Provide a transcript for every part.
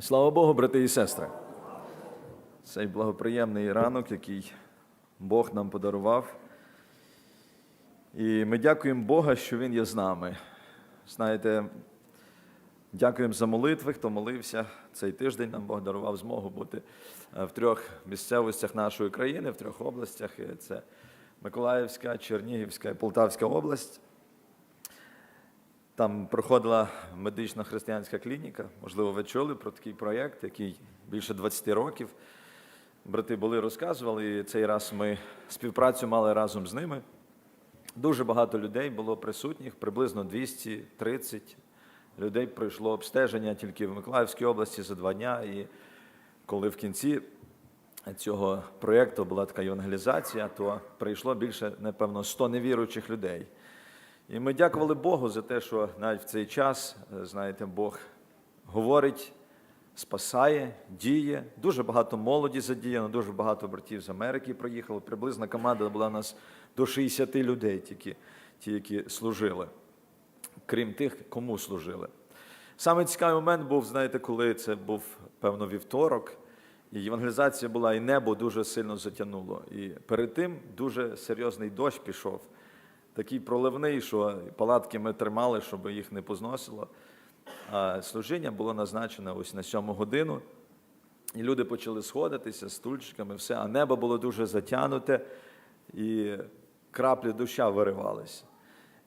Слава Богу, брати і сестри. Цей благоприємний ранок, який Бог нам подарував. І ми дякуємо Бога, що Він є з нами. Знаєте, дякуємо за молитви, хто молився. Цей тиждень нам Бог дарував змогу бути е, в трьох місцевостях нашої країни, в трьох областях. Це Миколаївська, Чернігівська і Полтавська область. Там проходила медична християнська клініка. Можливо, ви чули про такий проєкт, який більше 20 років. Брати були розказували, і цей раз ми співпрацю мали разом з ними. Дуже багато людей було присутніх, приблизно 230 людей пройшло обстеження тільки в Миколаївській області за два дня. І коли в кінці цього проєкту була така евангелізація, то прийшло більше, напевно, 100 невіруючих людей. І ми дякували Богу за те, що навіть в цей час, е, знаєте, Бог говорить, спасає, діє. Дуже багато молоді задіяно, дуже багато братів з Америки приїхало. Приблизна команда була у нас до 60 людей, тільки ті, які служили, крім тих, кому служили. Саме цікавий момент був, знаєте, коли це був, певно, вівторок, і євангелізація була, і небо дуже сильно затягнуло. І перед тим дуже серйозний дощ пішов такий проливний, що палатки ми тримали, щоб їх не позносило. А служіння було назначене ось на сьому годину. І люди почали сходитися з стульчиками, все, а небо було дуже затягнуте, і краплі доща виривалися.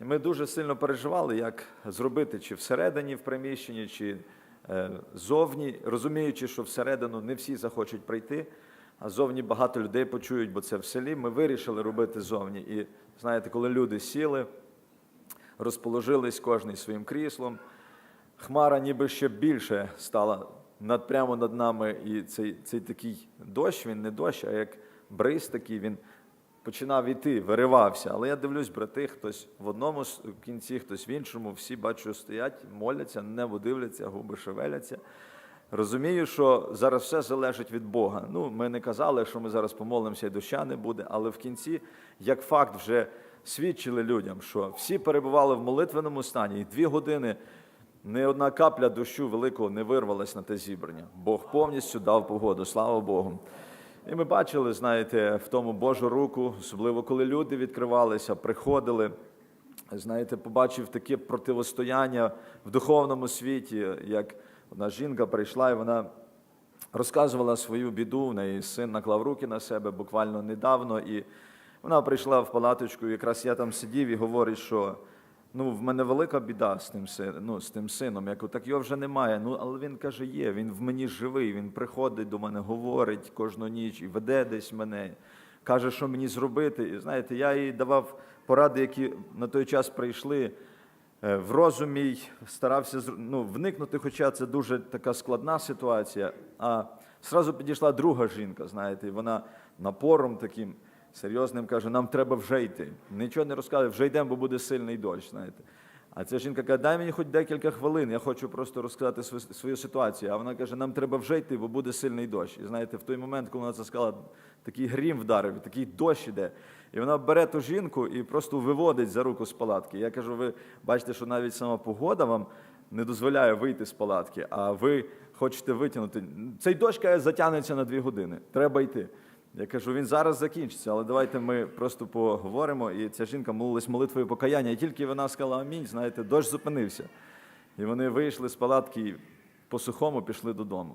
І ми дуже сильно переживали, як зробити, чи всередині в приміщенні, чи е, зовні, розуміючи, що всередину не всі захочуть прийти, а зовні багато людей почують, бо це в селі. Ми вирішили робити зовні. І знаєте, коли люди сіли, розположились кожний своїм кріслом, хмара ніби ще більше стала над, прямо над нами. І цей, цей такий дощ, він не дощ, а як бриз такий, він починав іти, виривався. Але я дивлюсь, брати, хтось в одному кінці, хтось в іншому, всі бачу, стоять, моляться, небо дивляться, губи шевеляться. Розумію, що зараз все залежить від Бога. Ну, ми не казали, що ми зараз помолимося і доща не буде, але в кінці, як факт, вже свідчили людям, що всі перебували в молитвеному стані, і дві години ні одна капля дощу великого не вирвалась на те зібрання. Бог повністю дав погоду, слава Богу. І ми бачили, знаєте, в тому Божу руку, особливо коли люди відкривалися, приходили. Знаєте, побачив таке противостояння в духовному світі, як одна жінка прийшла і вона розказувала свою біду. В неї син наклав руки на себе буквально недавно. І вона прийшла в палаточку, якраз я там сидів і говорить, що ну, в мене велика біда з тим, ну, з тим сином. Я кажу, так його вже немає. Ну, але він каже, є, він в мені живий, він приходить до мене, говорить кожну ніч і веде десь мене. Каже, що мені зробити. І знаєте, я їй давав поради, які на той час прийшли в розумі старався ну, вникнути, хоча це дуже така складна ситуація. А зразу підійшла друга жінка, знаєте, і вона напором таким серйозним каже: нам треба вже йти. Нічого не розказує, вже йдемо, бо буде сильний дощ. знаєте. А ця жінка каже, дай мені хоч декілька хвилин, я хочу просто розказати свою, свою ситуацію. А вона каже, нам треба вже йти, бо буде сильний дощ. І знаєте, в той момент, коли вона це сказала, такий грім вдарив, такий дощ іде. І вона бере ту жінку і просто виводить за руку з палатки. Я кажу, ви бачите, що навіть сама погода вам не дозволяє вийти з палатки, а ви хочете витягнути. Цей дощ каже, затягнеться на дві години. Треба йти. Я кажу, він зараз закінчиться, але давайте ми просто поговоримо. І ця жінка молилась молитвою покаяння. І тільки вона сказала амінь, знаєте, дощ зупинився. І вони вийшли з палатки і по сухому пішли додому.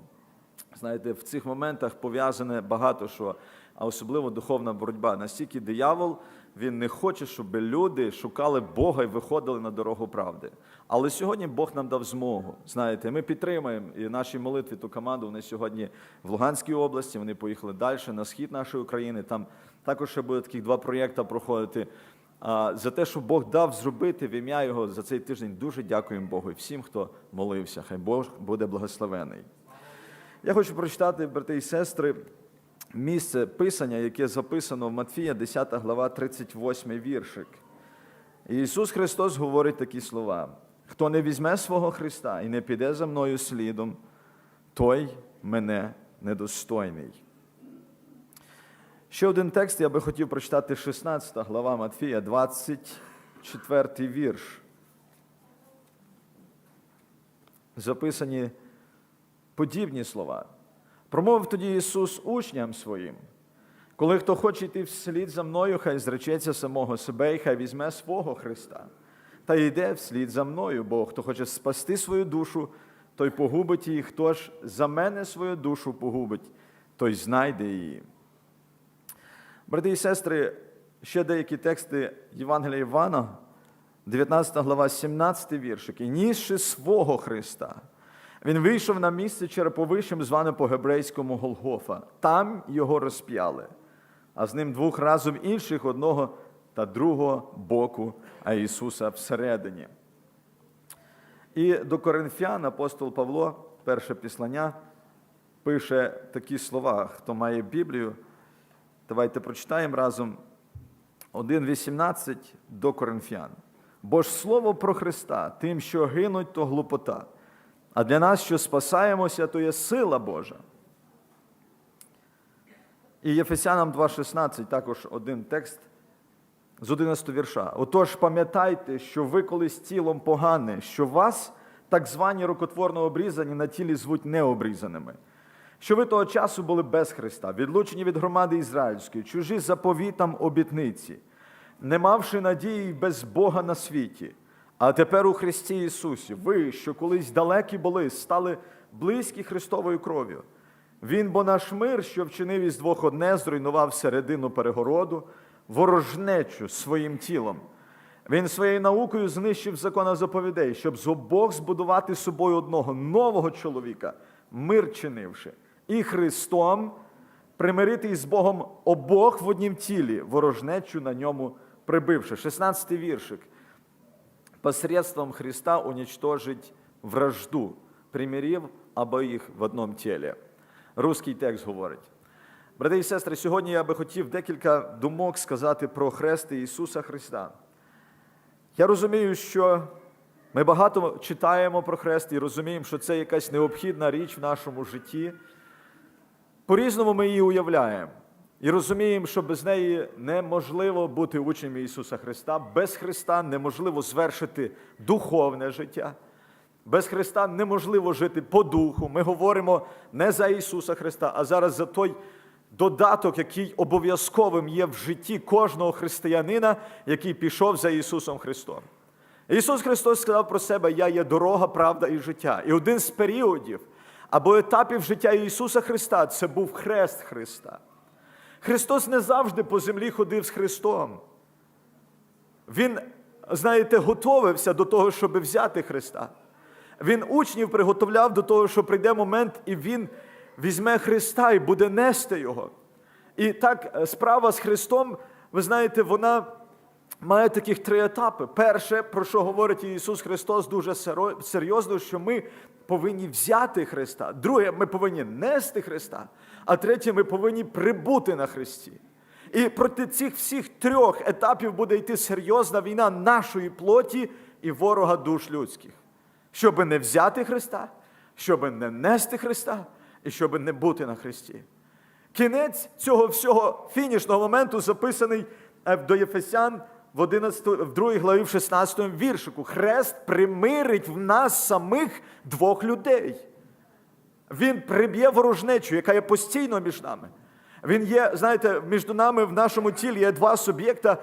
Знаєте, в цих моментах пов'язане багато що, а особливо духовна боротьба. Настільки диявол він не хоче, щоб люди шукали Бога і виходили на дорогу правди. Але сьогодні Бог нам дав змогу. Знаєте, ми підтримуємо і наші молитві ту команду. Вони сьогодні в Луганській області. Вони поїхали далі на схід нашої України. Там також ще буде таких два проєкти проходити. А за те, що Бог дав зробити в ім'я Його за цей тиждень, дуже дякуємо Богу і всім, хто молився. Хай Бог буде благословений. Я хочу прочитати, брати і сестри, місце писання, яке записано в Матфія, 10 глава, 38 віршик. І Ісус Христос говорить такі слова: хто не візьме свого Христа і не піде за мною слідом, той мене недостойний. Ще один текст я би хотів прочитати 16 глава Матфія, 24 вірш. записані подібні слова. Промовив тоді Ісус учням своїм. Коли хто хоче йти вслід за мною, хай зречеться самого себе і хай візьме свого Христа. Та йде вслід за мною, бо хто хоче спасти свою душу, той погубить її. Хто ж за мене свою душу погубить, той знайде її. Брати і сестри, ще деякі тексти Євангелія Івана, 19 глава, 17 віршик. І нісши свого Христа, він вийшов на місце череповищем, зване по-гебрейському Голгофа. Там його розп'яли, а з ним двох разом інших одного та другого боку, а Ісуса всередині. І до Коринфян апостол Павло, перше післання, пише такі слова, хто має Біблію. Давайте прочитаємо разом 1.18 до Коринфян. Бо ж слово про Христа, тим, що гинуть, то глупота. А для нас, що спасаємося, то є сила Божа. І Єфесянам 2,16 також один текст з 11 вірша. Отож, пам'ятайте, що ви колись тілом погане, що вас, так звані рукотворно обрізані, на тілі звуть необрізаними. Що ви того часу були без Христа, відлучені від громади ізраїльської, чужі заповітам обітниці, не мавши надії без Бога на світі. А тепер у Христі Ісусі, ви, що колись далекі були, стали близькі Христовою кров'ю. Він, бо наш мир, що вчинив із двох одне, зруйнував середину перегороду, ворожнечу своїм тілом. Він своєю наукою знищив закона заповідей, щоб з обох збудувати собою одного нового чоловіка, мир чинивши, і Христом примирити із Богом обох в однім тілі, ворожнечу на ньому прибивши. 16 віршик. Посредством Христа уничтожить вражду, примирив обоїх в одному тілі. Руський текст говорить. Брати і сестри, сьогодні я би хотів декілька думок сказати про хрест Ісуса Христа. Я розумію, що ми багато читаємо про хрест і розуміємо, що це якась необхідна річ в нашому житті. По-різному ми її уявляємо. І розуміємо, що без неї неможливо бути учнем Ісуса Христа. Без Христа неможливо звершити духовне життя. Без Христа неможливо жити по духу. Ми говоримо не за Ісуса Христа, а зараз за той додаток, який обов'язковим є в житті кожного християнина, який пішов за Ісусом Христом. Ісус Христос сказав про себе: Я є дорога, правда і життя. І один з періодів або етапів життя Ісуса Христа це був хрест Христа. Христос не завжди по землі ходив з Христом. Він, знаєте, готовився до того, щоб взяти Христа. Він учнів приготовляв до того, що прийде момент, і Він візьме Христа і буде нести Його. І так, е, справа з Христом, ви знаєте, вона має таких три етапи. Перше, про що говорить Ісус Христос дуже серйозно, що ми повинні взяти Христа. Друге, ми повинні нести Христа. А третє, ми повинні прибути на Христі. І проти цих всіх трьох етапів буде йти серйозна війна нашої плоті і ворога душ людських. Щоби не взяти Христа, щоби не нести Христа і щоби не бути на Христі. Кінець цього всього фінішного моменту записаний е, до Єфесян в 11, в 2 главі в 16 віршику. Хрест примирить в нас самих двох людей. Він приб'є ворожнечу, яка є постійно між нами. Він є, знаєте, між нами в нашому тілі є два суб'єкта.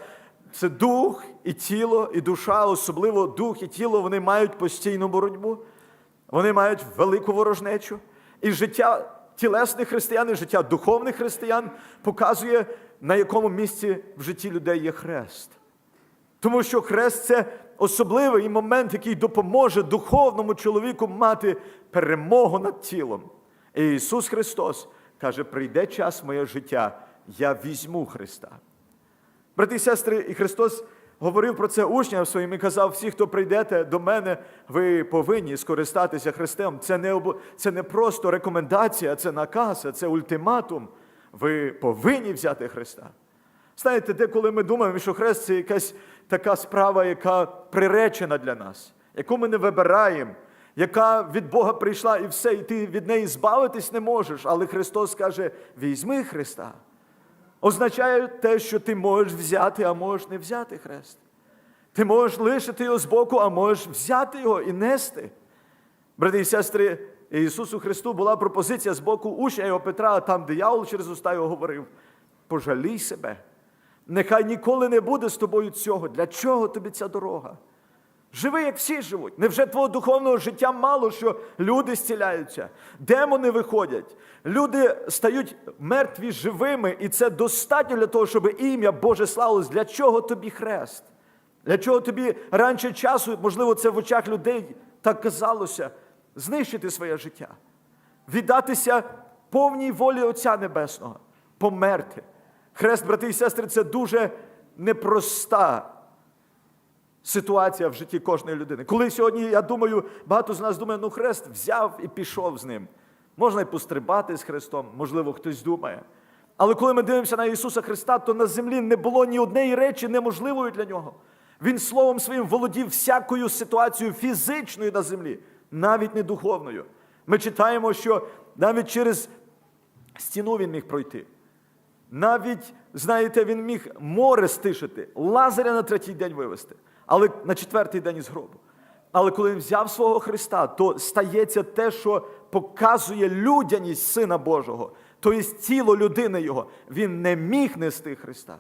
Це дух і тіло, і душа, особливо дух і тіло, вони мають постійну боротьбу, вони мають велику ворожнечу. І життя тілесних християн, і життя духовних християн показує, на якому місці в житті людей є хрест. Тому що хрест це особливий момент, який допоможе духовному чоловіку мати перемогу над тілом. І Ісус Христос каже: прийде час моє життя, я візьму Христа. Брати і сестри, і Христос говорив про це учням своїм і казав: всі, хто прийдете до мене, ви повинні скористатися Христом. Це не, об... це не просто рекомендація, це наказ, це ультиматум. Ви повинні взяти Христа. Знаєте, деколи ми думаємо, що хрест це якась така справа, яка приречена для нас, яку ми не вибираємо, яка від Бога прийшла і все, і ти від неї збавитись не можеш. Але Христос каже: візьми Христа. Означає те, що ти можеш взяти, а можеш не взяти хрест. Ти можеш лишити його збоку, а можеш взяти його і нести. Брати і сестри, Ісусу Христу була пропозиція з боку учня його Петра, а там диявол через уста його говорив: пожалій себе. Нехай ніколи не буде з тобою цього. Для чого тобі ця дорога? Живи, як всі живуть. Невже твого духовного життя мало, що люди зціляються, демони виходять, люди стають мертві живими, і це достатньо для того, щоб ім'я Боже славилось. Для чого тобі хрест? Для чого тобі раніше часу, можливо, це в очах людей так казалося, знищити своє життя, віддатися повній волі Отця Небесного, померти. Хрест, брати і сестри, це дуже непроста ситуація в житті кожної людини. Коли сьогодні, я думаю, багато з нас думає, ну хрест взяв і пішов з ним. Можна й пострибати з Христом, можливо, хтось думає. Але коли ми дивимося на Ісуса Христа, то на землі не було ні однієї речі неможливої для нього. Він словом своїм володів всякою ситуацією фізичною на землі, навіть не духовною. Ми читаємо, що навіть через стіну він міг пройти. Навіть, знаєте, він міг море стишити, лазаря на третій день вивести, але на четвертий день із гробу. Але коли він взяв свого Христа, то стається те, що показує людяність Сина Божого, тобто тіло людини Його. Він не міг нести Христа.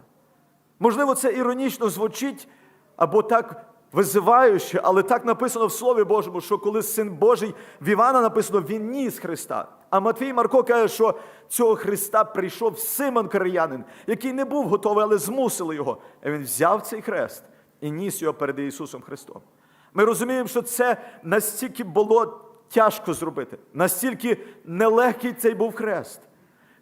Можливо, це іронічно звучить або так визиваюче, але так написано в Слові Божому, що коли Син Божий в Івана написано, він ніс Христа. А Матвій Марко каже, що цього Христа прийшов Симон Кирянин, який не був готовий, але змусили його. І він взяв цей хрест і ніс його перед Ісусом Христом. Ми розуміємо, що це настільки було тяжко зробити, настільки нелегкий цей був хрест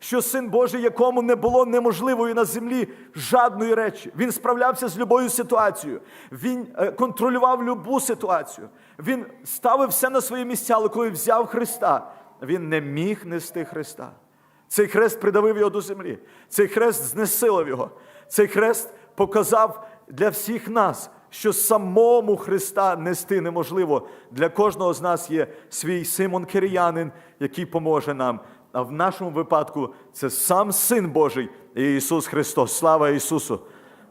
що син Божий, якому не було неможливої на землі жадної речі. Він справлявся з любою ситуацією. Він е, контролював любу ситуацію. Він ставив все на свої місця, але коли взяв Христа, він не міг нести Христа. Цей хрест придавив його до землі. Цей хрест знесилив його. Цей хрест показав для всіх нас, що самому Христа нести неможливо. Для кожного з нас є свій Симон Киріянин, який поможе нам. А в нашому випадку це сам Син Божий Ісус Христос. Слава Ісусу!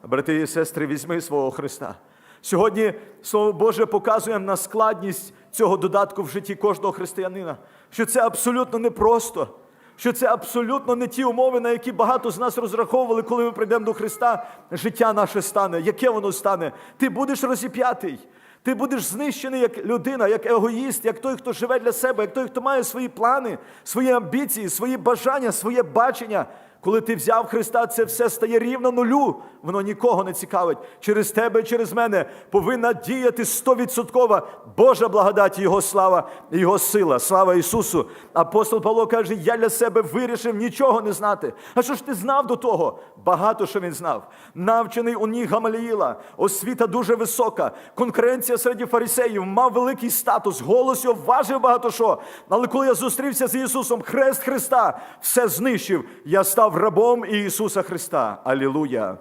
Брати і сестри, візьми свого Христа. Сьогодні Слово Боже показує на складність цього додатку в житті кожного християнина, що це абсолютно непросто, що це абсолютно не ті умови, на які багато з нас розраховували, коли ми прийдемо до Христа, життя наше стане. Яке воно стане? Ти будеш розіп'ятий. Ти будеш знищений як людина, як егоїст, як той, хто живе для себе, як той, хто має свої плани, свої амбіції, свої бажання, своє бачення. Коли ти взяв Христа, це все стає рівно нулю. Воно нікого не цікавить. Через тебе, через мене повинна діяти стовідсоткова Божа благодать, Його слава і Його сила. Слава Ісусу. Апостол Павло каже: Я для себе вирішив нічого не знати. А що ж ти знав до того? Багато що він знав. Навчений у ніг Гамаліїла, освіта дуже висока, конкуренція серед фарисеїв, мав великий статус, голос його важив багато що. Але коли я зустрівся з Ісусом, хрест Христа все знищив. Я став рабом Ісуса Христа. Алілуя!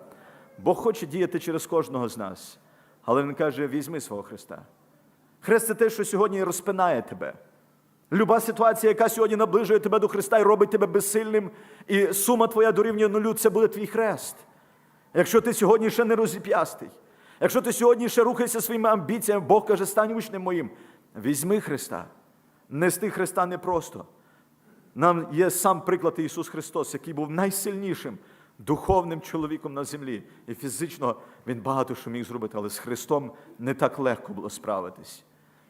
Бог хоче діяти через кожного з нас. Але Він каже: візьми свого Христа. Хрест це те, що сьогодні розпинає тебе. Люба ситуація, яка сьогодні наближує тебе до Христа і робить тебе безсильним, і сума твоя дорівнює нулю, це буде твій хрест. Якщо ти сьогодні ще не розіп'ястий, якщо ти сьогодні ще рухаєшся своїми амбіціями, Бог каже, стань учнем моїм. Візьми Христа. Нести Христа непросто. Нам є сам приклад Ісус Христос, який був найсильнішим духовним чоловіком на землі. І фізично він багато що міг зробити, але з Христом не так легко було справитись.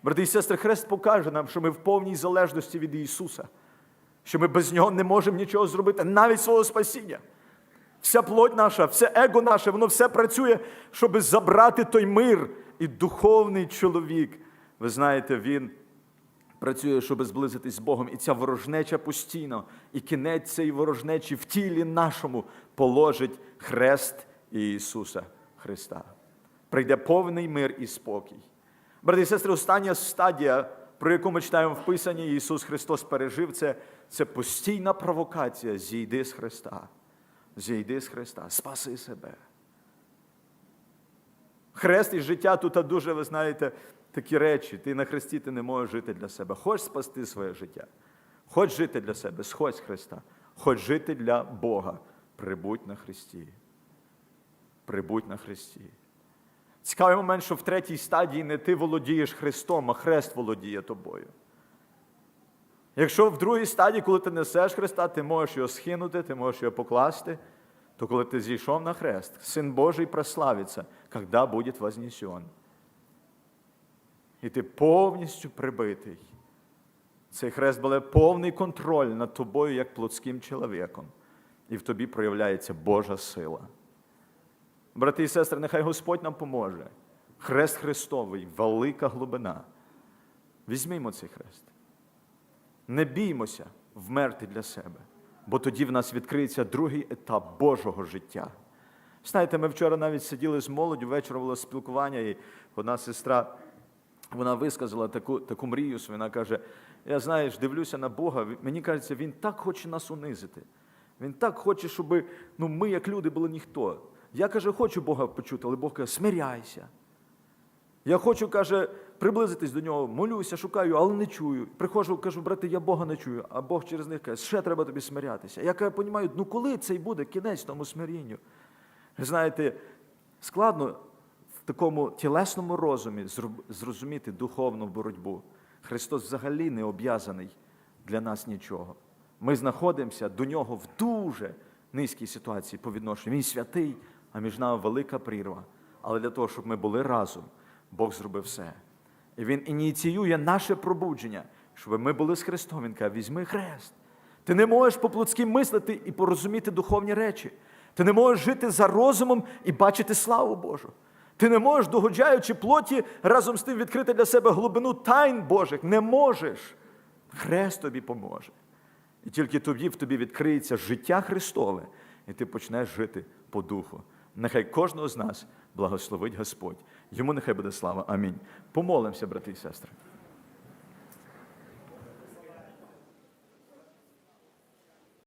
Брати і сестри, Хрест покаже нам, що ми в повній залежності від Ісуса, що ми без Нього не можемо нічого зробити, навіть свого спасіння. Вся плоть наша, все его наше, воно все працює, щоб забрати той мир. І духовний чоловік, ви знаєте, він працює, щоб зблизитись з Богом. І ця ворожнеча постійно, і кінець цієї ворожнечі в тілі нашому положить хрест Ісуса Христа. Прийде повний мир і спокій. Брати і сестри, остання стадія, про яку ми читаємо в Писанні, Ісус Христос пережив, це, це постійна провокація. Зійди з Христа. Зійди з Христа, спаси себе. Хрест і життя тут дуже, ви знаєте, такі речі. Ти на хресті ти не можеш жити для себе. Хочеш спасти своє життя. Хоч жити для себе, сходь з Христа. Хоч жити для Бога. Прибудь на Христі. Прибудь на Христі. Цікавий момент, що в третій стадії не ти володієш Христом, а Хрест володіє тобою. Якщо в другій стадії, коли ти несеш Христа, ти можеш його схинути, ти можеш його покласти, то коли ти зійшов на хрест, Син Божий прославиться, коли буде вознесен. І ти повністю прибитий. Цей хрест буде повний контроль над тобою як плотським чоловіком. І в тобі проявляється Божа сила. Брати і сестри, нехай Господь нам поможе. Хрест Христовий, велика глибина. Візьмімо цей хрест. Не біймося вмерти для себе, бо тоді в нас відкриється другий етап Божого життя. Знаєте, ми вчора навіть сиділи з молоддю, ввечері було спілкування, і одна сестра вона висказала таку, таку мрію, свою, вона каже: я знаєш, дивлюся на Бога, мені кажеться, Він так хоче нас унизити. Він так хоче, щоб ну, ми, як люди, були ніхто. Я каже, хочу Бога почути, але Бог каже, смиряйся. Я хочу, каже, приблизитись до нього, молюся, шукаю, але не чую. Приходжу, кажу, брати, я Бога не чую, а Бог через них каже, ще треба тобі смирятися. Я каже, розумію, ну коли цей буде кінець тому смирінню? Знаєте, складно такому тілесному розумі зрозуміти духовну боротьбу. Христос взагалі не об'язаний для нас нічого. Ми знаходимося до нього в дуже низькій ситуації по відношенню. Він святий, а між нами велика прірва. Але для того, щоб ми були разом, Бог зробив все. І Він ініціює наше пробудження, щоб ми були з Христом. Він каже, візьми хрест. Ти не можеш по-плотськи мислити і порозуміти духовні речі. Ти не можеш жити за розумом і бачити славу Божу. Ти не можеш, догоджаючи плоті, разом з тим відкрити для себе глибину тайн Божих. Не можеш. Хрест тобі поможе. І тільки тобі в тобі відкриється життя Христове, і ти почнеш жити по духу. Нехай кожного з нас благословить Господь. Йому нехай буде слава. Амінь. Помолимося, брати і сестри.